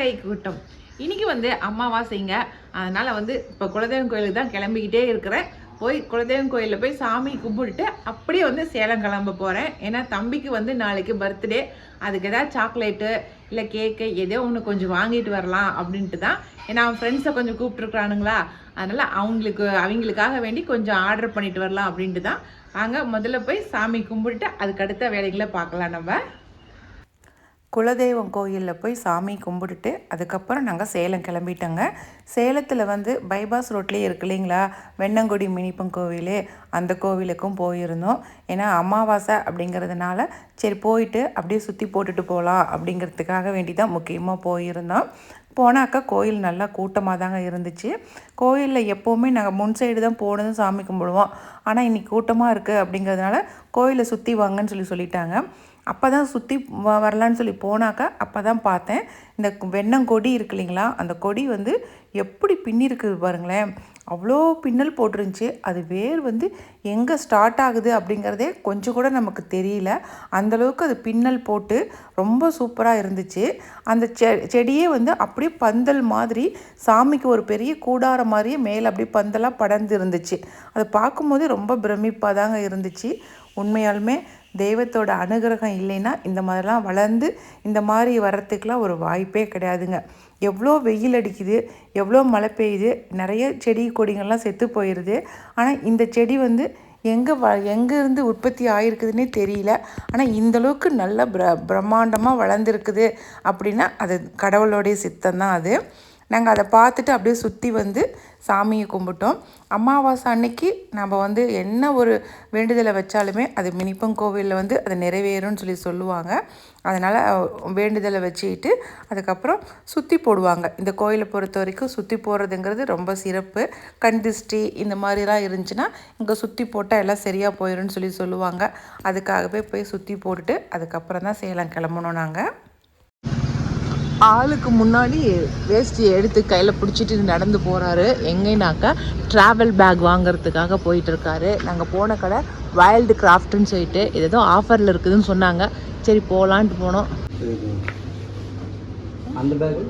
கை கூட்டம். இன்னைக்கு வந்து அமாவாசைங்க அதனால் வந்து இப்போ குலதெய்வம் கோயிலுக்கு தான் கிளம்பிக்கிட்டே இருக்கிறேன். போய் குலதெய்வம் கோயிலில் போய் சாமி கும்பிட்டுட்டு அப்படியே வந்து சேலம் கிளம்ப போகிறேன் ஏன்னா தம்பிக்கு வந்து நாளைக்கு பர்த்டே. அதுக்கு ஏதாவது சாக்லேட்டு இல்லை கேக்கு ஏதோ ஒன்று கொஞ்சம் வாங்கிட்டு வரலாம் அப்படின்ட்டு தான். ஏன்னா அவன் ஃப்ரெண்ட்ஸை கொஞ்சம் கூப்பிட்ருக்குறானுங்களா அதனால் அவங்களுக்கு அவங்களுக்காக வேண்டி கொஞ்சம் ஆர்டர் பண்ணிட்டு வரலாம் அப்படின்ட்டு தான். வாங்க முதல்ல போய் சாமி கும்பிட்டுட்டு அதுக்கு அடுத்த வேலைகளை பார்க்கலாம் நம்ம. குலதெய்வம் கோயிலில் போய் சாமி கும்பிட்டுட்டு அதுக்கப்புறம் நாங்கள் சேலம் கிளம்பிட்டோங்க. சேலத்தில் வந்து பைபாஸ் ரோட்லேயே இருக்கு இல்லைங்களா? வெண்ணங்குடி மினிப்பன் கோவில் அந்த கோவிலுக்கும் போயிருந்தோம். ஏன்னா அமாவாசை அப்படிங்கிறதுனால சரி போயிட்டு அப்படியே சுற்றி போட்டுட்டு போகலாம் அப்படிங்கிறதுக்காக வேண்டி தான் முக்கியமாக போயிருந்தோம். போனாக்கா கோயில் நல்லா கூட்டமாக தாங்க இருந்துச்சு. கோயிலில் எப்போவுமே நாங்கள் முன் சைடு தான் போனதும் சாமி கும்பிடுவோம். ஆனால் இன்னைக்கு கூட்டமாக இருக்குது அப்படிங்கிறதுனால கோயிலை சுற்றி வாங்கன்னு சொல்லி சொல்லிட்டாங்க. அப்போ தான் சுற்றி வ வரலான்னு சொல்லி போனாக்கா அப்போ தான் பார்த்தேன். இந்த வெண்ணங்கொடி இருக்கு இல்லைங்களா? அந்த கொடி வந்து எப்படி பின்னிருக்குது பாருங்களேன். அவ்வளோ பின்னல் போட்டிருந்துச்சு. அது வேர் வந்து எங்கே ஸ்டார்ட் ஆகுது அப்படிங்கிறதே கொஞ்சம் கூட நமக்கு தெரியல. அந்தளவுக்கு அது பின்னல் போட்டு ரொம்ப சூப்பராக இருந்துச்சு. அந்த செ செடியே வந்து அப்படியே பந்தல் மாதிரி சாமிக்கு ஒரு பெரிய கூடாரம் மாதிரியே மேலே அப்படியே பந்தலாக படர்ந்து இருந்துச்சு. அதை பார்க்கும்போது ரொம்ப பிரமிப்பாக தாங்க இருந்துச்சு. உண்மையாலுமே தெய்வத்தோட அனுகிரகம் இல்லைன்னா இந்த மாதிரிலாம் வளர்ந்து இந்த மாதிரி வர்றதுக்கெலாம் ஒரு வாய்ப்பே கிடையாதுங்க. எவ்வளோ வெயில் அடிக்குது எவ்வளோ மழை பெய்யுது நிறைய செடி கொடிங்கள்லாம் செத்து போயிடுது ஆனால் இந்த செடி வந்து எங்கே வ எங்கேருந்து உற்பத்தி ஆகிருக்குதுன்னே தெரியல. ஆனால் இந்தளவுக்கு நல்ல பிர பிரம்மாண்டமாக வளர்ந்துருக்குது அப்படின்னா அது கடவுளோடைய சித்தம் தான் அது. நாங்கள் அதை பார்த்துட்டு அப்படியே சுற்றி வந்து சாமியை கும்பிட்டோம். அமாவாசை அன்னைக்கு நம்ம வந்து என்ன ஒரு வேண்டுதலை வச்சாலுமே அது மினிப்பம் கோவிலில் வந்து அது நிறைவேறும்னு சொல்லி சொல்லுவாங்க. அதனால் வேண்டுதலை வச்சுக்கிட்டு அதுக்கப்புறம் சுற்றி போடுவாங்க. இந்த கோயிலை பொறுத்த வரைக்கும் சுற்றி போடுறதுங்கிறது ரொம்ப சிறப்பு. கண் திருஷ்டி இந்த மாதிரிலாம் இருந்துச்சுன்னா இங்கே சுற்றி போட்டால் எல்லாம் சரியாக போயிடும்னு சொல்லி சொல்லுவாங்க. அதுக்காகவே போய் சுற்றி போட்டுட்டு அதுக்கப்புறம் தான் சேலம் கிளம்பணும் நாங்கள் ஆளுக்கு முன்னாடி வேஷ்டியை எடுத்து கையில் பிடிச்சிட்டு நடந்து போகிறாரு எங்கேனாக்கா ட்ராவல் பேக் வாங்குறதுக்காக போயிட்டு இருக்காரு நாங்கள் போன கடை வைல்டு கிராஃப்ட்னு சொல்லிட்டு இது ஏதோ ஆஃபரில் இருக்குதுன்னு சொன்னாங்க. சரி போகலான்ட்டு போனோம். அந்த பேக்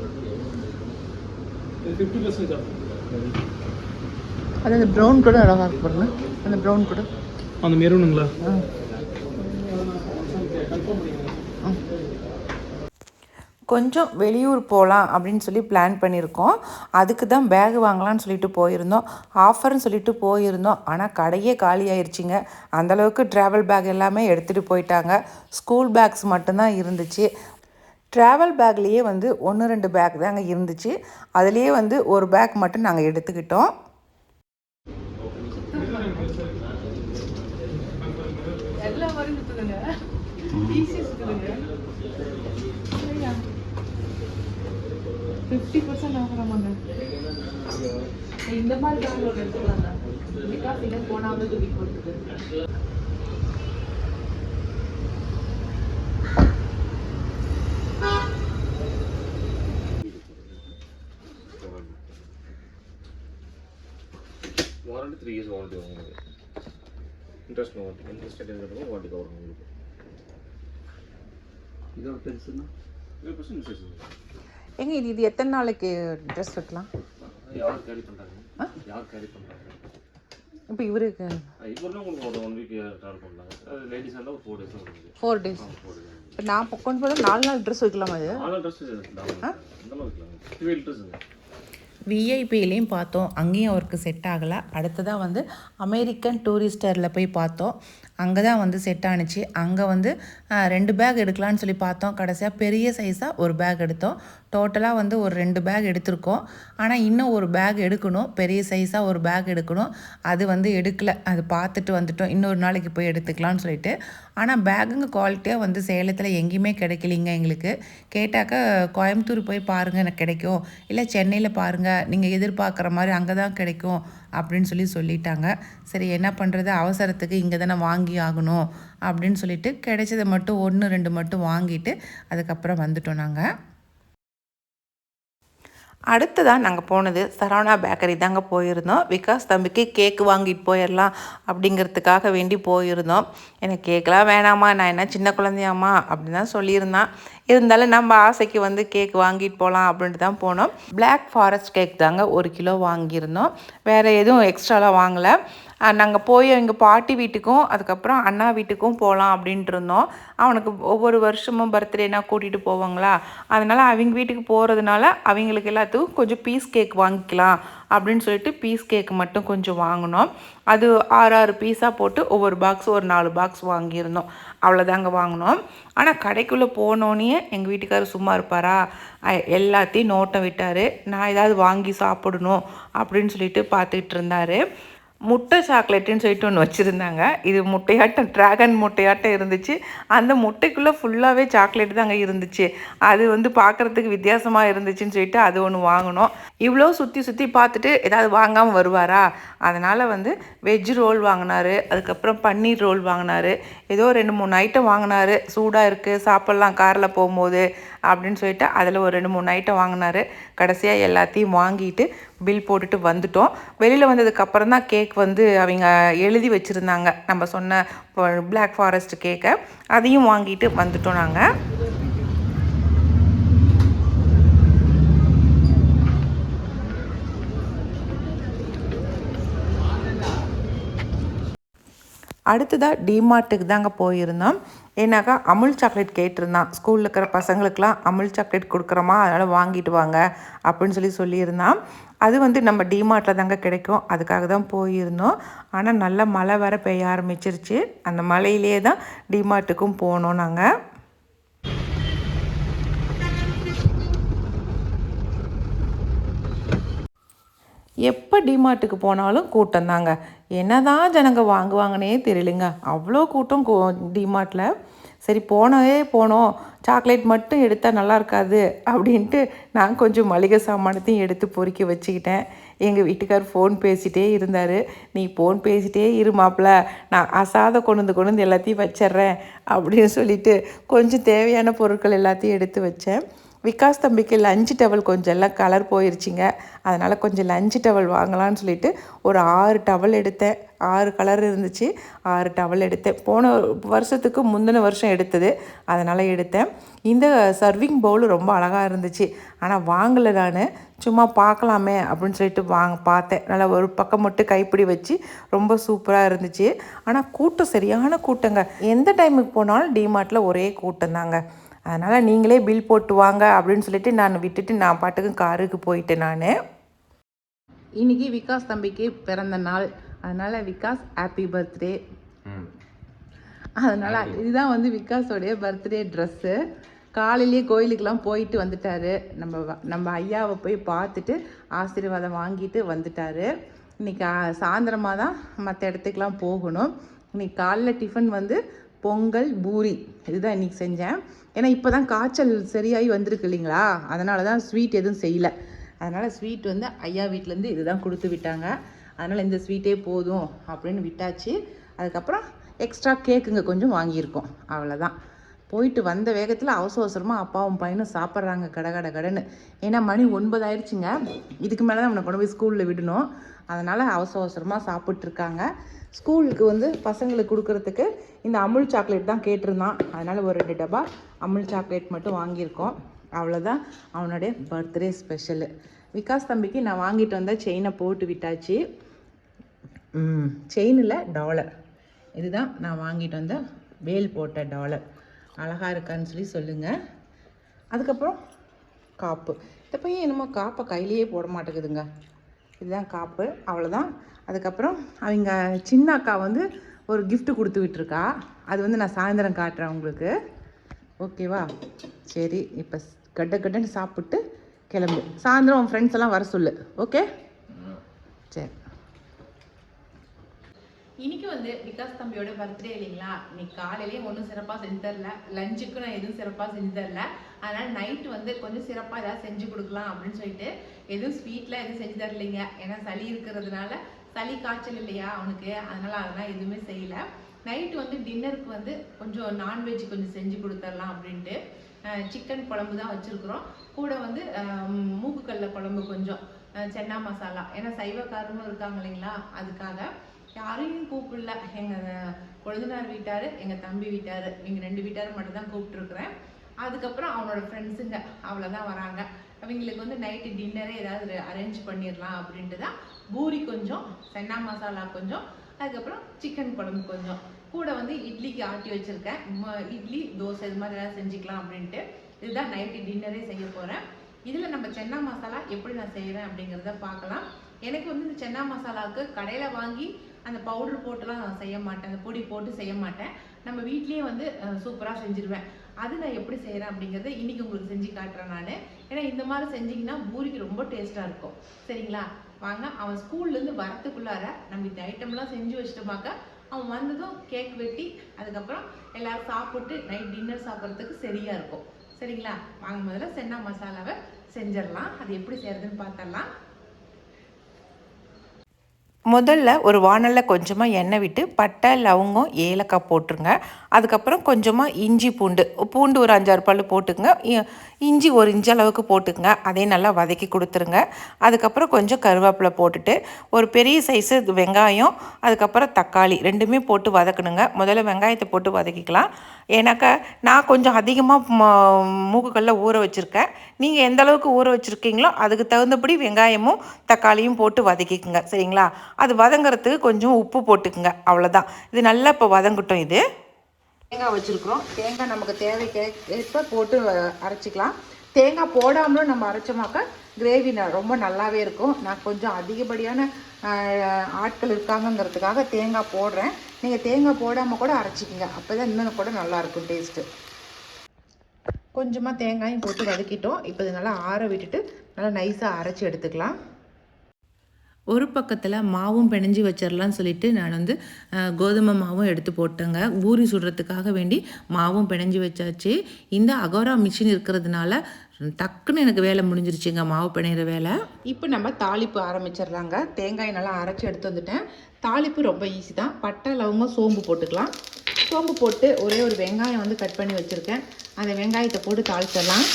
அது அந்த ப்ரௌன் கூட அழகாக இருக்கு பாருங்க அந்த ப்ரௌன் கூட. அந்த மெரூனுங்களா கொஞ்சம் வெளியூர் போகலாம் அப்படின்னு சொல்லி பிளான் பண்ணியிருக்கோம். அதுக்கு தான் பேக் வாங்கலாம்னு சொல்லிட்டு போயிருந்தோம். ஆஃபர்னு சொல்லிட்டு போயிருந்தோம். ஆனால் கடையே காலி ஆயிடுச்சிங்க அந்தளவுக்கு ட்ராவல் பேக் எல்லாமே எடுத்துகிட்டு போயிட்டாங்க. ஸ்கூல் பேக்ஸ் மட்டும்தான் இருந்துச்சு. ட்ராவல் பேக்லேயே வந்து ஒன்று ரெண்டு பேக் தாங்க இருந்துச்சு. அதுலேயே வந்து ஒரு பேக் மட்டும் நாங்கள் எடுத்துக்கிட்டோம். எல்லாம் ஃபிஃப்டி பர்சன்ட் ஆகுறாமாங்க இந்த மாதிரி தான் எடுத்துக்கலாங்க பிகாஸ் இதை போனாமல் தூக்கி போட்டுருக்கு வாரண்டி த்ரீ இயர்ஸ் வாரண்டி உங்களுக்கு இன்ட்ரெஸ்ட் வாரண்டி இன்ட்ரெஸ்ட் இருக்கிறதுக்கு வாரண்டி கவர் உங்களுக்கு. இதோட பெருசுன்னா பர்சன்ட் இன்ட்ரெஸ்ட் எங்க இது இது எத்தனை நாளைக்கு ட்ரெஸ் வைக்கலாம்? யார் கேரி பண்ணுறாங்க யார் கேரி பண்ணுறாங்க இப்போ இவருக்கு? ஃபோர் டேஸ் இப்போ நான் கொண்டு போகிறது நாலு நாள் ட்ரெஸ் வைக்கலாமா இது விஐபிலையும் பார்த்தோம். அங்கேயும் அவருக்கு செட் ஆகலை. அடுத்ததாக வந்து அமெரிக்கன் டூரிஸ்டரில் போய் பார்த்தோம். அங்கே தான் வந்து செட் ஆணுச்சு அங்கே வந்து ரெண்டு பேக் எடுக்கலான்னு சொல்லி பார்த்தோம். கடைசியாக பெரிய சைஸாக ஒரு பேக் எடுத்தோம். டோட்டலாக வந்து ஒரு ரெண்டு பேக் எடுத்திருக்கோம். ஆனால் இன்னும் ஒரு பேக் எடுக்கணும். பெரிய சைஸாக ஒரு பேக் எடுக்கணும். அது வந்து எடுக்கலை. அது பார்த்துட்டு வந்துட்டோம். இன்னொரு நாளைக்கு போய் எடுத்துக்கலாம்னு சொல்லிட்டு. ஆனால் பேக்குங்க குவாலிட்டியாக வந்து சேலத்தில் எங்கேயுமே கிடைக்கலிங்க எங்களுக்கு. கேட்டாக்கா கோயம்புத்தூர் போய் பாருங்கள் எனக்கு கிடைக்கும். இல்லை சென்னையில் பாருங்கள் நீங்கள் எதிர்பார்க்குற மாதிரி அங்கே தான் கிடைக்கும். அப்படின்னு சொல்லி சொல்லிட்டாங்க. சரி என்ன பண்ணுறது அவசரத்துக்கு இங்கே தானே வாங்கி ஆகணும் அப்படின்னு சொல்லிட்டு கிடைச்சதை மட்டும் ஒன்று ரெண்டு மட்டும் வாங்கிட்டு அதுக்கப்புறம் வந்துட்டோம் நாங்கள் அடுத்ததாக நாங்கள் போனது சரவணா பேக்கரி தாங்க போயிருந்தோம். விகாஸ் தம்பிக்கு கேக்கு வாங்கிட்டு போயிடலாம் அப்படிங்கிறதுக்காக வேண்டி போயிருந்தோம். எனக்கு கேக்கெலாம் வேணாமா நான் என்ன சின்ன குழந்தையாம்மா அப்படின்னு தான் சொல்லியிருந்தான். இருந்தாலும் நம்ம ஆசைக்கு வந்து கேக் வாங்கிட்டு போகலாம் அப்படின்ட்டு தான் போனோம். பிளாக் ஃபாரஸ்ட் கேக் தாங்க ஒரு கிலோ வாங்கியிருந்தோம். வேறு எதுவும் எக்ஸ்ட்ராலாம் வாங்கலை. நாங்கள் போய் எங்கள் பாட்டி வீட்டுக்கும் அதுக்கப்புறம் அண்ணா வீட்டுக்கும் போகலாம் அப்படின்ட்டு இருந்தோம். அவனுக்கு ஒவ்வொரு வருஷமும் பர்த்டேனா கூட்டிகிட்டு போவாங்களா? அதனால் அவங்க வீட்டுக்கு போகிறதுனால அவங்களுக்கு எல்லாத்துக்கும் கொஞ்சம் பீஸ் கேக் வாங்கிக்கலாம் அப்படின்னு சொல்லிட்டு பீஸ் கேக் மட்டும் கொஞ்சம் வாங்கினோம். அது ஆறு ஆறு பீஸாக போட்டு ஒவ்வொரு பாக்ஸ் ஒரு நாலு பாக்ஸ் வாங்கியிருந்தோம். அவ்வளோதாங்க வாங்கினோம். ஆனால் கடைக்குள்ளே போனோன்னே எங்கள் வீட்டுக்காரர் சும்மா இருப்பாரா? எல்லாத்தையும் நோட்டம் விட்டார். நான் ஏதாவது வாங்கி சாப்பிடணும் அப்படின்னு சொல்லிட்டு பார்த்துக்கிட்டு இருந்தார். முட்டை சாக்லேட்டுன்னு சொல்லிட்டு ஒன்று வச்சுருந்தாங்க. இது முட்டையாட்டம் ட்ராகன் முட்டையாட்டம் இருந்துச்சு. அந்த முட்டைக்குள்ளே ஃபுல்லாகவே சாக்லேட் தாங்க இருந்துச்சு. அது வந்து பார்க்குறதுக்கு வித்தியாசமாக இருந்துச்சுன்னு சொல்லிட்டு அது ஒன்று வாங்கினோம். இவ்வளோ சுற்றி சுற்றி பார்த்துட்டு ஏதாவது வாங்காமல் வருவாரா? அதனால் வந்து வெஜ் ரோல் வாங்கினாரு. அதுக்கப்புறம் பன்னீர் ரோல் வாங்கினாரு. ஏதோ ரெண்டு மூணு ஐட்டம் வாங்கினாரு. சூடாக இருக்குது சாப்பிட்லாம் காரில் போகும்போது அப்படின்னு சொல்லிட்டு அதில் ஒரு ரெண்டு மூணு ஐட்டம் வாங்கினாரு. கடைசியாக எல்லாத்தையும் வாங்கிட்டு பில் போட்டுட்டு வந்துட்டோம். வெளியில் வந்ததுக்கப்புறம் தான் கேக் வந்து அவங்க எழுதி வச்சுருந்தாங்க. நம்ம சொன்ன பிளாக் ஃபாரஸ்ட் கேக்கை அதையும் வாங்கிட்டு வந்துட்டோம் நாங்கள் அடுத்ததாக டிமார்ட்டுக்கு தாங்க போயிருந்தோம். ஏன்னாக்கா அமுல் சாக்லேட் கேட்டிருந்தான். ஸ்கூலில் இருக்கிற பசங்களுக்கெலாம் அமுல் சாக்லேட் கொடுக்குறோமா? அதனால் வாங்கிட்டு வாங்க அப்படின்னு சொல்லி சொல்லியிருந்தான். அது வந்து நம்ம டிமார்ட்டில் தாங்க கிடைக்கும். அதுக்காக தான் போயிருந்தோம். ஆனால் நல்ல மழை வர பெய்ய ஆரம்பிச்சிருச்சு. அந்த மழையிலே தான் டிமார்ட்டுக்கும் போனோம் நாங்கள் எப்போ டிமார்ட்டுக்கு போனாலும் கூட்டம் தாங்க. என்னதான் ஜனங்க வாங்குவாங்கன்னே தெரியலங்க. அவ்வளோ கூட்டம் டிமார்ட்டில் சரி போனவே போனோம். சாக்லேட் மட்டும் எடுத்தால் நல்லா இருக்காது அப்படின்ட்டு நான் கொஞ்சம் மளிகை சாமானத்தையும் எடுத்து பொறுக்கி வச்சுக்கிட்டேன். எங்கள் வீட்டுக்கார் ஃபோன் பேசிகிட்டே இருந்தார். நீ ஃபோன் பேசிகிட்டே இருமாப்பில் நான் அசாத கொண்டு கொண்டு வந்து எல்லாத்தையும் வச்சிட்றேன். அப்படின்னு சொல்லிட்டு கொஞ்சம் தேவையான பொருட்கள் எல்லாத்தையும் எடுத்து வச்சேன். விகாஸ் தம்பிக்கு லஞ்சு டவல் கொஞ்சம் எல்லாம் கலர் போயிருச்சுங்க. அதனால் கொஞ்சம் லஞ்சு டவல் வாங்கலாம்னு சொல்லிட்டு ஒரு ஆறு டவல் எடுத்தேன். ஆறு கலர் இருந்துச்சு. ஆறு டவல் எடுத்தேன். போன வருஷத்துக்கு முந்தின வருஷம் எடுத்தது. அதனால் எடுத்தேன். இந்த சர்விங் பவுல் ரொம்ப அழகாக இருந்துச்சு. ஆனால் வாங்கலை நான். சும்மா பார்க்கலாமே அப்படின்னு சொல்லிட்டு வாங்க பார்த்தேன். நல்லா ஒரு பக்கம் மட்டும் கைப்பிடி வச்சு ரொம்ப சூப்பராக இருந்துச்சு. ஆனால் கூட்டம் சரியான கூட்டங்க. எந்த டைமுக்கு போனாலும் டிமார்ட்டில் ஒரே கூட்டம் தாங்க அதனால் நீங்களே பில் போட்டு வாங்க அப்படின்னு சொல்லிட்டு நான் விட்டுட்டு நான் பாட்டுக்கு காருக்கு போயிட்டேன் நான். இன்னைக்கு விகாஸ் தம்பிக்கு பிறந்த நாள். அதனால விகாஸ் ஹாப்பி பர்த்டே அதனால இதுதான் வந்து விகாஸோடைய பர்த்டே ட்ரெஸ்ஸு காலையிலேயே கோயிலுக்கெல்லாம் போயிட்டு வந்துட்டாரு. நம்ம வ- நம்ம ஐயாவை போய் பார்த்துட்டு ஆசீர்வாதம் வாங்கிட்டு வந்துட்டாரு. இன்னைக்கு சாயந்தரமாக தான் மற்ற இடத்துக்குலாம் போகணும். இன்னைக்கு காலைல டிஃபன் வந்து பொங்கல் பூரி. இதுதான் இன்னைக்கு செஞ்சேன். ஏன்னா இப்போ தான் காய்ச்சல் சரியாகி வந்திருக்கு இல்லைங்களா? அதனால தான் ஸ்வீட் எதுவும் செய்யலை. அதனால் ஸ்வீட் வந்து ஐயா வீட்டிலேருந்து இதுதான் கொடுத்து விட்டாங்க. அதனால் இந்த ஸ்வீட்டே போதும் அப்படின்னு விட்டாச்சு. அதுக்கப்புறம் எக்ஸ்ட்ரா கேக்குங்க கொஞ்சம் வாங்கியிருக்கோம். அவ்வளோதான் போயிட்டு வந்த வேகத்தில் அவசர அவசரமாக அப்பாவும் பையனும் சாப்பிட்றாங்க கட கட கடைன்னு. ஏன்னா மணி ஒன்பது ஆயிடுச்சுங்க இதுக்கு மேலே தான் அவனை கொண்டு போய் ஸ்கூலில் விடணும். அதனால் அவசர அவசரமாக சாப்பிட்ருக்காங்க ஸ்கூலுக்கு வந்து பசங்களுக்கு கொடுக்கறதுக்கு இந்த அமுல் சாக்லேட் தான் கேட்டிருந்தான். அதனால் ஒரு ரெண்டு டப்பா அமுல் சாக்லேட் மட்டும் வாங்கியிருக்கோம். அவ்வளோதான் அவனுடைய பர்த்டே ஸ்பெஷலு விகாஸ் தம்பிக்கு நான் வாங்கிட்டு வந்த செயினை போட்டு விட்டாச்சு. செயினில் டாலர் இதுதான் நான் வாங்கிட்டு வந்த வேல் போட்ட டாலர் அழகாக இருக்கான்னு சொல்லி சொல்லுங்கள் அதுக்கப்புறம் காப்பு. இந்த பையன் என்னமோ காப்பை கையிலேயே போட மாட்டேங்குதுங்க. இதுதான் காப்பு. அவ்வளோதான் அதுக்கப்புறம் அவங்க சின்ன அக்கா வந்து ஒரு கிஃப்ட்டு கொடுத்து விட்டுருக்கா. அது வந்து நான் சாயந்தரம் காட்டுறேன் உங்களுக்கு. ஓகேவா சரி இப்போ கட்ட கட்டன்னு சாப்பிட்டு கிளம்பு. சாயந்தரம் உன் ஃப்ரெண்ட்ஸ் எல்லாம் வர சொல்லு. ஓகே சரி. இன்னைக்கு வந்து விகாஸ் தம்பியோட பர்த்டே இல்லைங்களா? இன்னைக்கு காலையிலேயே ஒன்றும் சிறப்பாக செஞ்சு தரல. லஞ்சுக்கு நான் எதுவும் சிறப்பாக செஞ்சு தரல. அதனால் நைட்டு வந்து கொஞ்சம் சிறப்பாக ஏதாவது செஞ்சு கொடுக்கலாம் அப்படின்னு சொல்லிட்டு எதுவும் ஸ்வீட்லாம் எதுவும் செஞ்சு தரலைங்க. ஏன்னா சளி இருக்கிறதுனால சளி காய்ச்சல் இல்லையா அவனுக்கு. அதனால் அதெல்லாம் எதுவுமே செய்யல. நைட்டு வந்து டின்னருக்கு வந்து கொஞ்சம் நான்வெஜ் கொஞ்சம் செஞ்சு கொடுத்துடலாம் அப்படின்ட்டு சிக்கன் குழம்பு தான் வச்சுருக்குறோம். கூட வந்து மூக்குக்கல்ல குழம்பு கொஞ்சம் சென்னா மசாலா. ஏன்னா சைவக்காரங்களும் இருக்காங்க இல்லைங்களா? அதுக்காக யாரையும் கூப்பிடல. எங்கள் கொழுந்தனார் வீட்டார் எங்கள் தம்பி வீட்டார். எங்கள் ரெண்டு வீட்டாரும் மட்டும் தான் கூப்பிட்டுருக்குறேன். அதுக்கப்புறம் அவனோட ஃப்ரெண்ட்ஸுங்க அவ்வளோதான் வராங்க. அவங்களுக்கு வந்து நைட்டு டின்னரே ஏதாவது அரேஞ்ச் பண்ணிடலாம் அப்படின்ட்டு தான் பூரி கொஞ்சம் சென்னா மசாலா கொஞ்சம் அதுக்கப்புறம் சிக்கன் குழம்பு கொஞ்சம். கூட வந்து இட்லிக்கு ஆட்டி வச்சுருக்கேன். இட்லி தோசை இது மாதிரி ஏதாவது செஞ்சுக்கலாம் அப்படின்ட்டு. இதுதான் நைட்டு டின்னரே செய்ய போகிறேன் இதில் நம்ம சென்னா மசாலா எப்படி நான் செய்கிறேன் அப்படிங்கிறத பார்க்கலாம். எனக்கு வந்து இந்த சென்னா மசாலாவுக்கு கடையில் வாங்கி அந்த பவுடர் போட்டுலாம் நான் செய்ய மாட்டேன். அந்த பொடி போட்டு செய்ய மாட்டேன். நம்ம வீட்லேயே வந்து சூப்பராக செஞ்சுருவேன். அது நான் எப்படி செய்கிறேன் அப்படிங்கிறத இன்றைக்கி உங்களுக்கு செஞ்சு காட்டுறேன் நான். ஏன்னா இந்த மாதிரி செஞ்சிங்கன்னா பூரிக்கு ரொம்ப டேஸ்ட்டாக இருக்கும். சரிங்களா? வாங்க அவன் ஸ்கூல்லேருந்து வரத்துக்குள்ளார நம்ம இந்த ஐட்டம்லாம் செஞ்சு வச்சிட்டோமாக்க அவன் வந்ததும் கேக் வெட்டி அதுக்கப்புறம் எல்லோரும் சாப்பிட்டு நைட் டின்னர் சாப்பிட்றதுக்கு சரியாக இருக்கும். சரிங்களா? வாங்க முதல்ல சென்னா மசாலாவை செஞ்சிடலாம். அது எப்படி செய்கிறதுன்னு பார்த்தரலாம் முதல்ல ஒரு வானலில் கொஞ்சமாக எண்ணெய் விட்டு பட்டை லவங்கம் ஏலக்காய் போட்டுருங்க. அதுக்கப்புறம் கொஞ்சமாக இஞ்சி பூண்டு பூண்டு ஒரு அஞ்சாறு பல் போட்டுங்க. இஞ்சி ஒரு இஞ்சி அளவுக்கு போட்டுக்கங்க. அதையும் நல்லா வதக்கி கொடுத்துருங்க. அதுக்கப்புறம் கொஞ்சம் கருவேப்பிலை போட்டுட்டு ஒரு பெரிய சைஸு வெங்காயம் அதுக்கப்புறம் தக்காளி ரெண்டுமே போட்டு வதக்கணுங்க. முதல்ல வெங்காயத்தை போட்டு வதக்கிக்கலாம். ஏன்னாக்கா நான் கொஞ்சம் அதிகமாக மூக்குக்கல்ல ஊற வச்சுருக்கேன். நீங்கள் எந்த அளவுக்கு ஊற வச்சுருக்கீங்களோ அதுக்கு தகுந்தபடி வெங்காயமும் தக்காளியும் போட்டு வதக்கிக்குங்க. சரிங்களா? அது வதங்குறதுக்கு கொஞ்சம் உப்பு போட்டுக்குங்க. அவ்வளோதான் இது நல்லா இப்போ வதங்கட்டும் இது. தேங்காய் வச்சுருக்குறோம். தேங்காய் நமக்கு தேவைக்கு ஏற்ப போட்டு அரைச்சிக்கலாம். தேங்காய் போடாமலும் நம்ம அரைச்சோமாக்கா கிரேவி ரொம்ப நல்லாவே இருக்கும். நான் கொஞ்சம் அதிகப்படியான ஆட்கள் இருக்காங்கங்கிறதுக்காக தேங்காய் போடுறேன். நீங்கள் தேங்காய் போடாமல் கூட அரைச்சிக்கிங்க. அப்போ தான் இன்னும் கூட நல்லாயிருக்கும் டேஸ்ட்டு கொஞ்சமாக தேங்காயும் போட்டு வதக்கிட்டோம். இப்போ இது நல்லா ஆற விட்டுட்டு நல்லா நைஸாக அரைச்சி எடுத்துக்கலாம். ஒரு பக்கத்தில் மாவும் பிணைஞ்சி வச்சிடலான்னு சொல்லிட்டு நான் வந்து கோதுமை மாவும் எடுத்து போட்டேங்க. பூரி சுடுறதுக்காக வேண்டி மாவும் பிணைஞ்சி வச்சாச்சு. இந்த அகோரா மிஷின் இருக்கிறதுனால டக்குன்னு எனக்கு வேலை முடிஞ்சிருச்சுங்க மாவு பிணையிற வேலை. இப்போ நம்ம தாளிப்பு ஆரம்பிச்சிடலாங்க தேங்காய் நல்லா அரைச்சி எடுத்து வந்துட்டேன். தாளிப்பு ரொம்ப ஈஸி தான். பட்டை லவங்கம் சோம்பு போட்டுக்கலாம். சோம்பு போட்டு ஒரே ஒரு வெங்காயம் வந்து கட் பண்ணி வச்சுருக்கேன். அந்த வெங்காயத்தை போட்டு தாளிச்சிடலாம்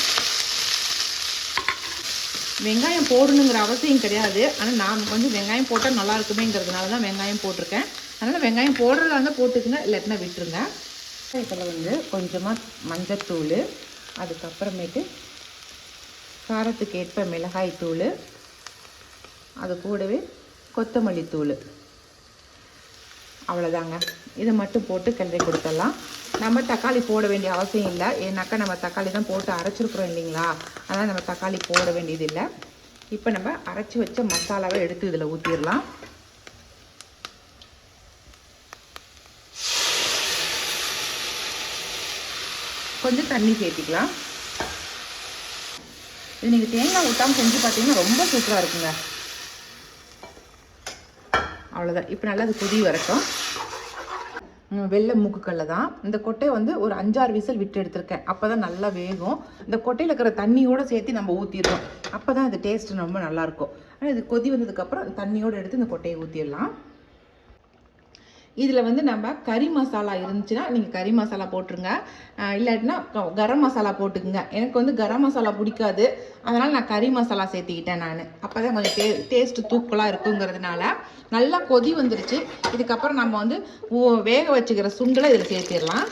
வெங்காயம் போடணுங்கிற அவசியம் கிடையாது. ஆனால் நான் வந்து வெங்காயம் போட்டால் நல்லா இருக்குமேங்கிறதுனால தான் வெங்காயம் போட்டிருக்கேன். அதனால் வெங்காயம் போடுறதா இருந்தால் போட்டுக்குங்க இல்லாட்டினா விட்டுருங்க. இதில் வந்து கொஞ்சமாக மஞ்சத்தூள் அதுக்கப்புறமேட்டு காரத்துக்கு ஏற்ப மிளகாய் தூள் அது கூடவே கொத்தமல்லி தூள் அவ்வளோதாங்க. இதை மட்டும் போட்டு கிளறி கொடுத்துடலாம். நம்ம தக்காளி போட வேண்டிய அவசியம் இல்லை. ஏன்னாக்கா நம்ம தக்காளி தான் போட்டு அரைச்சிருக்கிறோம் இல்லைங்களா? அதனால் நம்ம தக்காளி போட வேண்டியது இல்லை. இப்போ நம்ம அரைச்சி வச்ச மசாலாவை எடுத்து இதில் ஊற்றிடலாம் கொஞ்சம் தண்ணி சேர்த்திக்கலாம். இது நீங்கள் தேங்காய் ஊற்றாமல் செஞ்சு பார்த்தீங்கன்னா ரொம்ப சூப்பராக இருக்குங்க. அவ்வளோதான் இப்போ நல்லா அது கொதி வரட்டும். வெள்ளை மூக்குக்கல்ல தான். இந்த கொட்டையை வந்து ஒரு அஞ்சாறு விசில் விட்டு எடுத்திருக்கேன். அப்போ தான் நல்லா வேகும். இந்த கொட்டையில் இருக்கிற தண்ணியோடு சேர்த்து நம்ம ஊற்றிடுறோம் அப்போ தான் இது டேஸ்ட் ரொம்ப நல்லாயிருக்கும் ஆனால் இது கொதி வந்ததுக்கப்புறம் தண்ணியோடு எடுத்து இந்த கொட்டையை ஊற்றிடலாம் இதில் வந்து நம்ம கறி மசாலா இருந்துச்சுன்னா நீங்கள் கறி மசாலா போட்டுருங்க. இல்லாட்டினா கரம் மசாலா போட்டுக்குங்க. எனக்கு வந்து கரம் மசாலா பிடிக்காது. அதனால் நான் கறி மசாலா சேர்த்திக்கிட்டேன் நான். அப்போ தான் கொஞ்சம் டே டேஸ்ட்டு தூக்கலாக இருக்குங்கிறதுனால நல்லா கொதி வந்துருச்சு. இதுக்கப்புறம் நம்ம வந்து வேக வச்சுக்கிற சுண்டலை இதில் சேர்த்திடலாம்.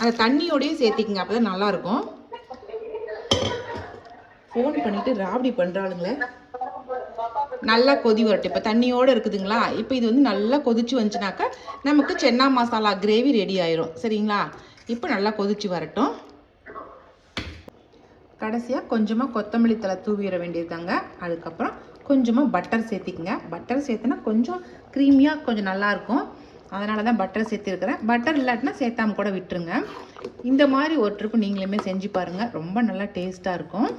அந்த தண்ணியோடையும் சேர்த்திக்கங்க அப்போ தான் நல்லாயிருக்கும். ஃபோன் பண்ணிவிட்டு ராவடி பண்ணுறாளுங்களே நல்லா கொதி வரட்டும். இப்போ தண்ணியோடு இருக்குதுங்களா? இப்போ இது வந்து நல்லா கொதிச்சு வந்துச்சுனாக்கா நமக்கு சென்னா மசாலா கிரேவி ரெடி ஆயிரும். சரிங்களா? இப்போ நல்லா கொதிச்சு வரட்டும். கடைசியாக கொஞ்சமாக கொத்தமல்லி தலை தூவிட வேண்டியதுதாங்க. அதுக்கப்புறம் கொஞ்சமாக பட்டர் சேர்த்திக்கங்க. பட்டர் சேர்த்துனா கொஞ்சம் க்ரீமியாக கொஞ்சம் நல்லாயிருக்கும் அதனால தான் பட்டர் சேர்த்துருக்குறேன். பட்டர் இல்லாட்டினா சேர்த்தாம கூட விட்டுருங்க. இந்த மாதிரி ஒரு ட்ரிப்பு நீங்களுமே செஞ்சு பாருங்கள் ரொம்ப நல்லா டேஸ்ட்டாக இருக்கும்.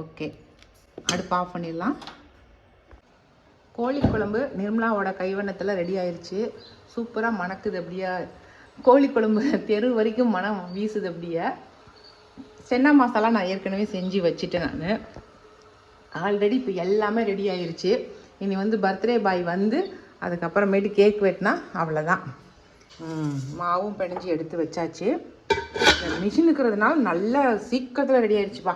ஓகே அடுப்பு ஆஃப் பண்ணிடலாம். கோழி குழம்பு நிர்மலாவோட கைவண்ணத்தில் ரெடி ஆயிடுச்சு சூப்பராக மணக்குது அப்படியே. கோழி குழம்பு தெரு வரைக்கும் மனம் வீசுது அப்படியே. சென்னா மசாலா நான் ஏற்கனவே செஞ்சு வச்சுட்டேன் நான். ஆல்ரெடி இப்போ எல்லாமே ரெடி ஆயிடுச்சு இனி வந்து பர்த்டே பாய் வந்து அதுக்கப்புறமேட்டு கேக் வெட்டினா அவ்வளோதான் மாவும் பிணைஞ்சி எடுத்து வச்சாச்சு. மிஷின் இருக்கிறதுனால நல்லா சீக்கிரத்தில் ரெடி ஆயிடுச்சுப்பா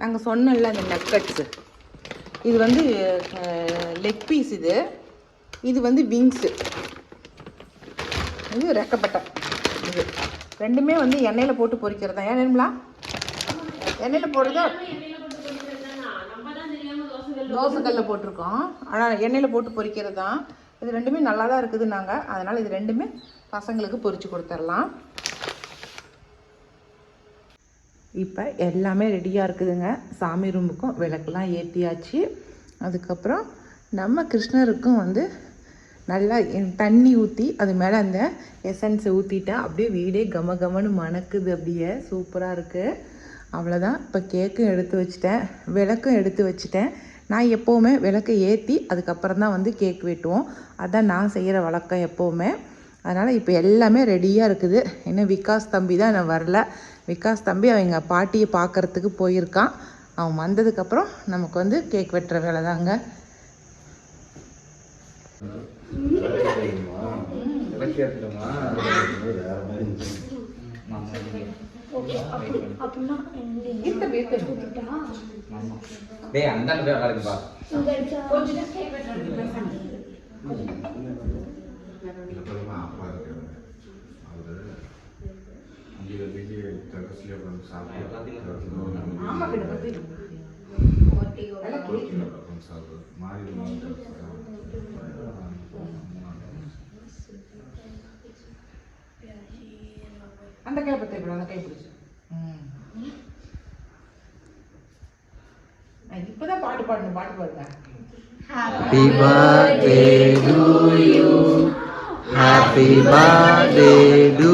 நாங்கள் சொன்னோம்ல அந்த நக்கட்ஸு இது வந்து லெக் பீஸ் இது. இது வந்து விங்ஸு இது ரெக்கப்பட்டை. இது. ரெண்டுமே வந்து எண்ணெயில் போட்டு பொரிக்கிறது தான். ஏன் நிர்மலா? எண்ணெயில் போடுறதா தோசைக்கல்ல போட்டிருக்கோம். ஆனால் எண்ணெயில் போட்டு பொரிக்கிறது தான். இது ரெண்டுமே நல்லா தான் இருக்குது நாங்கள் அதனால் இது ரெண்டுமே பசங்களுக்கு பொரித்து கொடுத்துர்லாம் இப்போ எல்லாமே ரெடியாக இருக்குதுங்க. சாமி ரூமுக்கும் விளக்கெலாம் ஏற்றியாச்சு அதுக்கப்புறம் நம்ம கிருஷ்ணருக்கும் வந்து நல்லா தண்ணி ஊற்றி அது மேலே அந்த எசன்ஸை ஊற்றிட்டா அப்படியே வீடே கம கமன்னு மணக்குது அப்படியே. சூப்பராக இருக்குது அவ்வளோதான் இப்போ கேக்கும் எடுத்து வச்சிட்டேன். விளக்கும் எடுத்து வச்சிட்டேன். நான் எப்போவுமே விளக்கை ஏற்றி அதுக்கப்புறம் தான் வந்து கேக் வெட்டுவோம். அதான் நான் செய்கிற வழக்கம் எப்போவுமே. அதனால் இப்போ எல்லாமே ரெடியாக இருக்குது. இன்னும் விகாஸ் தம்பி தான் நான் வரல. விகாஸ் தம்பி அவங்க பாட்டியை பார்க்கறதுக்கு போயிருக்கான். அவன் வந்ததுக்கப்புறம் நமக்கு வந்து கேக் வெட்டுற வேலை தாங்க. டேய் அந்த போய் உட்காருங்கப்பா அந்த கை பற்றி அந்த கை பிடிச்சி. இப்போதான் பாட்டு பாடணும் பாட்டு பாடுங்க. Happy birthday to you. Happy birthday to you.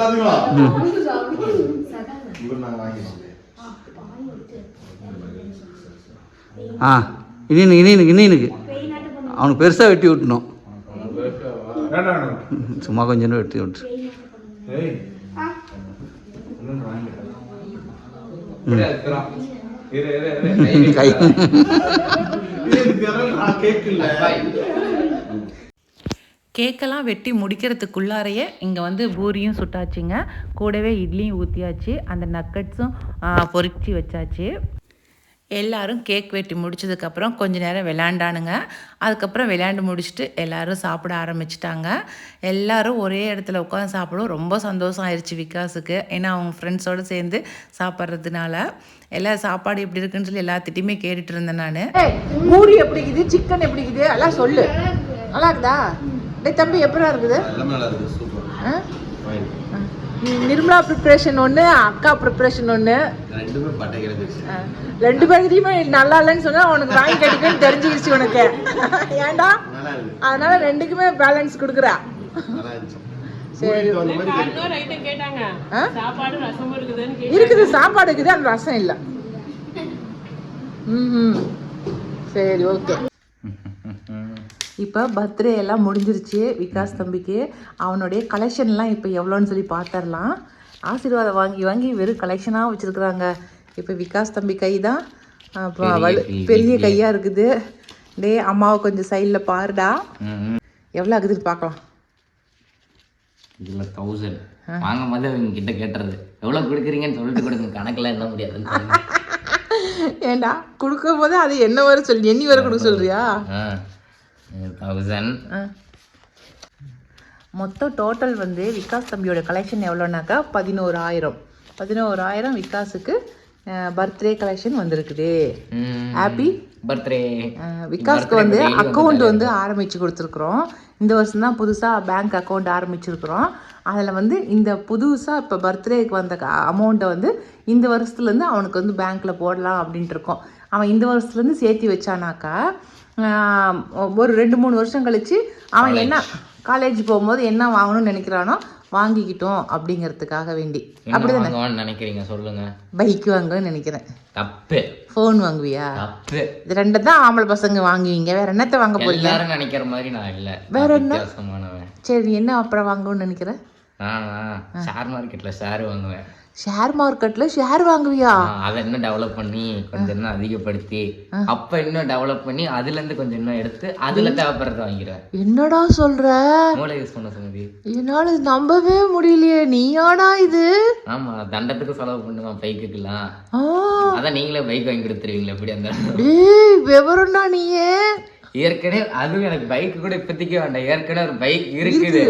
வாங்கினோம் ஆ இனியனு இனியனுக்கு இனியனுக்கு. அவனுக்கு பெருசாக வெட்டி விட்டணும். சும்மா கொஞ்சம் வெட்டி விட்டு ஏய். இன்னொன்று வாங்கிட்டேன் இரு, இருக்கிறோம். இரு, இரு, இரு. கை நான் கேட்கல பாய். கேக்கெல்லாம் வெட்டி முடிக்கிறதுக்குள்ளாரையே இங்கே வந்து பூரியும் சுட்டாச்சுங்க. கூடவே இட்லியும் ஊற்றியாச்சு அந்த நக்கட்ஸும் பொறிச்சு வச்சாச்சு. எல்லாரும் கேக் வெட்டி முடிச்சதுக்கப்புறம் கொஞ்ச நேரம் விளையாண்டானுங்க. அதுக்கப்புறம் விளையாண்டு முடிச்சுட்டு எல்லாரும் சாப்பிட ஆரம்பிச்சிட்டாங்க. எல்லாரும் ஒரே இடத்துல உட்காந்து சாப்பிடும். ரொம்ப சந்தோஷம் ஆயிடுச்சு விகாஸுக்கு. ஏன்னா அவங்க ஃப்ரெண்ட்ஸோடு சேர்ந்து சாப்பிட்றதுனால. எல்லா சாப்பாடு எப்படி இருக்குன்னு சொல்லி எல்லாத்திட்டையுமே கேட்டுட்டு இருந்தேன் நான். பூரி எப்படி இருக்குது? சிக்கன் எப்படி இருக்குது? எல்லாம் சொல்லு. நல்லா இருக்குதா டேய் தம்பி எப்படா இருக்குது? எல்லாமே நல்லா இருக்கு சூப்பர். ஆ? ஃபைன் ஆ. நிர்மலா ப்ரிப்ரேஷன் ஒன்று அக்கா ப்ரிப்ரேஷன் ஒன்று ரெண்டுமே பட்டை கிடந்துச்சு ரெண்டு பேர்கிட்டயுமே நல்லா இல்லைன்னு சொன்னா உனக்கு வாங்கி கிடைக்குன்னு தெரிஞ்சுக்கிச்சு உனக்கு. ஏன்டா? நல்லா இருக்கு அதனால ரெண்டுக்குமே பேலன்ஸ் கொடுக்குறா? இருக்குது சாப்பாடு இருக்குது அந்த ரசம் இல்லை. ம் சரி ஓகே இப்போ பர்த்டே எல்லாம் முடிஞ்சிருச்சு விகாஸ் தம்பிக்கு. அவனுடைய கலெக்ஷன்லாம் இப்போ எவ்வளோன்னு சொல்லி பார்த்துடலாம் ஆசீர்வாதம் வாங்கி வாங்கி வெறும் கலெக்ஷனாக வச்சுருக்குறாங்க. இப்போ விகாஸ் தம்பி கை தான் பெரிய கையாக இருக்குது. டேய் அம்மாவை கொஞ்சம் சைடில் பாருடா. எவ்வளோ ஆகுதுன்னு பார்க்கலாம் இதுல தௌசண்ட் வாங்கும் போது அவங்க கிட்ட கேட்டுறது. எவ்வளவு கொடுக்குறீங்கன்னு சொல்லிட்டு கொடுங்க. கணக்குல என்ன சொல்லுங்க. ஏண்டா கொடுக்கும் போது அது என்ன வர சொல்லி எண்ணி வர கொடுக்க சொல்றியா? தௌசண்ட் மொத்தம் டோட்டல் வந்து விகாஸ் தம்பியோட கலெக்ஷன் எவ்வளோனாக்கா? பதினோராயிரம். பதினோராயிரம் விகாஸுக்கு பர்த்டே கலெக்ஷன் வந்திருக்குது. ஹாப்பி பர்த்டே விகாஸ்க்கு வந்து அக்கௌண்ட் வந்து ஆரம்பித்து கொடுத்துருக்குறோம். இந்த வருஷம் தான் புதுசாக பேங்க் அக்கௌண்ட் ஆரம்பிச்சிருக்கிறோம். அதில் வந்து இந்த புதுசாக இப்போ பர்த்டேக்கு வந்த அமௌண்ட்டை வந்து இந்த வருஷத்துலேருந்து அவனுக்கு வந்து பேங்க்கில் போடலாம் அப்படின்ட்டு இருக்கோம். அவன் இந்த வருஷத்துலேருந்து சேர்த்தி வச்சானாக்கா ஒரு ரெண்டு மூணு வருஷம் கழித்து அவன் என்ன காலேஜ் போகும்போது என்ன வாங்கணும்னு நினைக்கிறானோ வாங்கிக்கிட்டோம் அப்படிங்கிறதுக்காக வேண்டி. அப்படிதானே? நினைக்கிறீங்க? சொல்லுங்க. பைக் வாங்குவேன்னு நினைக்கிறேன். தப்பு. ஃபோன் வாங்குவியா? தப்பு. இது ரெண்டு தான் ஆம்பளை பசங்க வாங்குவீங்க. வேற என்னத்த வாங்க போறீங்க? நினைக்கிற மாதிரி நான் இல்ல. வேற என்ன? சரி என்ன அப்புறம் வாங்கணும்னு நினைக்கிற? நானா ஷேர் மார்க்கெட்ல ஷேர் வாங்குவேன். ஷேர் மார்க்கெட்ல ஷேர் வாங்குவியா? அதை இன்னும் டெவலப் பண்ணி கொஞ்சம் இன்னும் அதிகப்படுத்தி அப்ப இன்னும் டெவலப் பண்ணி அதுல இருந்து கொஞ்சம் இன்னும் எடுத்து அதுல தேவைப்படுறத வாங்கிடுவேன். என்னடா சொல்ற? மூளை யூஸ் பண்ண சொன்னது என்னால நம்பவே முடியலையே. நீயாடா இது? ஆமா தண்டத்துக்கு செலவு பண்ணுவான் பைக்குக்கெல்லாம் அதான் நீங்களே பைக் வாங்கி கொடுத்துருவீங்களா எப்படி அந்த டேய் விவரம்டா நீயே. ஏற்கனவே அதுவும் எனக்கு பைக் கூட இப்போதைக்கு வேண்டாம். ஏற்கனவே ஒரு பைக் இருக்குது.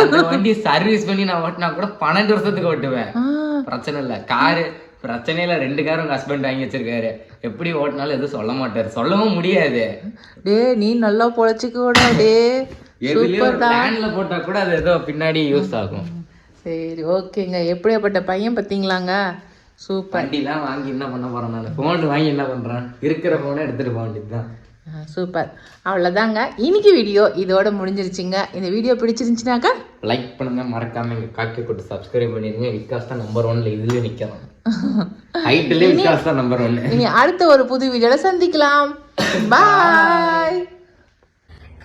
அந்த வண்டி சர்வீஸ் பண்ணி நான் ஓட்டினா கூட பன்னெண்டு வருஷத்துக்கு ஓட்டுவேன். பிரச்சனை இல்லை. காரு பிரச்சனை இல்லை ரெண்டு காரும் உங்க ஹஸ்பண்ட் வாங்கி வச்சிருக்காரு. எப்படி ஓட்டினாலும் எதுவும் சொல்ல மாட்டாரு. சொல்லவும் முடியாது. டேய் நீ நல்லா பொழைச்சிக்கோடா டே. பிளான்ல போட்டா கூட அது ஏதோ பின்னாடி யூஸ் ஆகும். சரி ஓகேங்க. எப்படியாப்பட்ட பையன் பார்த்தீங்களாங்க சூப்பர் வண்டிலாம் வாங்கி என்ன பண்ண போறேன் நான்? ஃபோன் வாங்கி என்ன பண்றேன்? இருக்கிற ஃபோனை எடுத்துட்டு போக வேண்டியதுதான். சூப்பர் அவ்வளோதாங்க இன்னைக்கு வீடியோ இதோட முடிஞ்சிருச்சுங்க. இந்த வீடியோ பிடிச்சிருந்துச்சுனாக்கா லைக் பண்ணுங்க மறக்காம எங்க காக்கி போட்டு சப்ஸ்கிரைப் பண்ணிருங்க விகாஸ் தான் நம்பர் ஒன்ல இதுலயும் நிக்கிறோம் ஹைட்லயே விகாஸ் தான் நம்பர் ஒன்னு இனி அடுத்த ஒரு புது வீடியோல சந்திக்கலாம். பாய்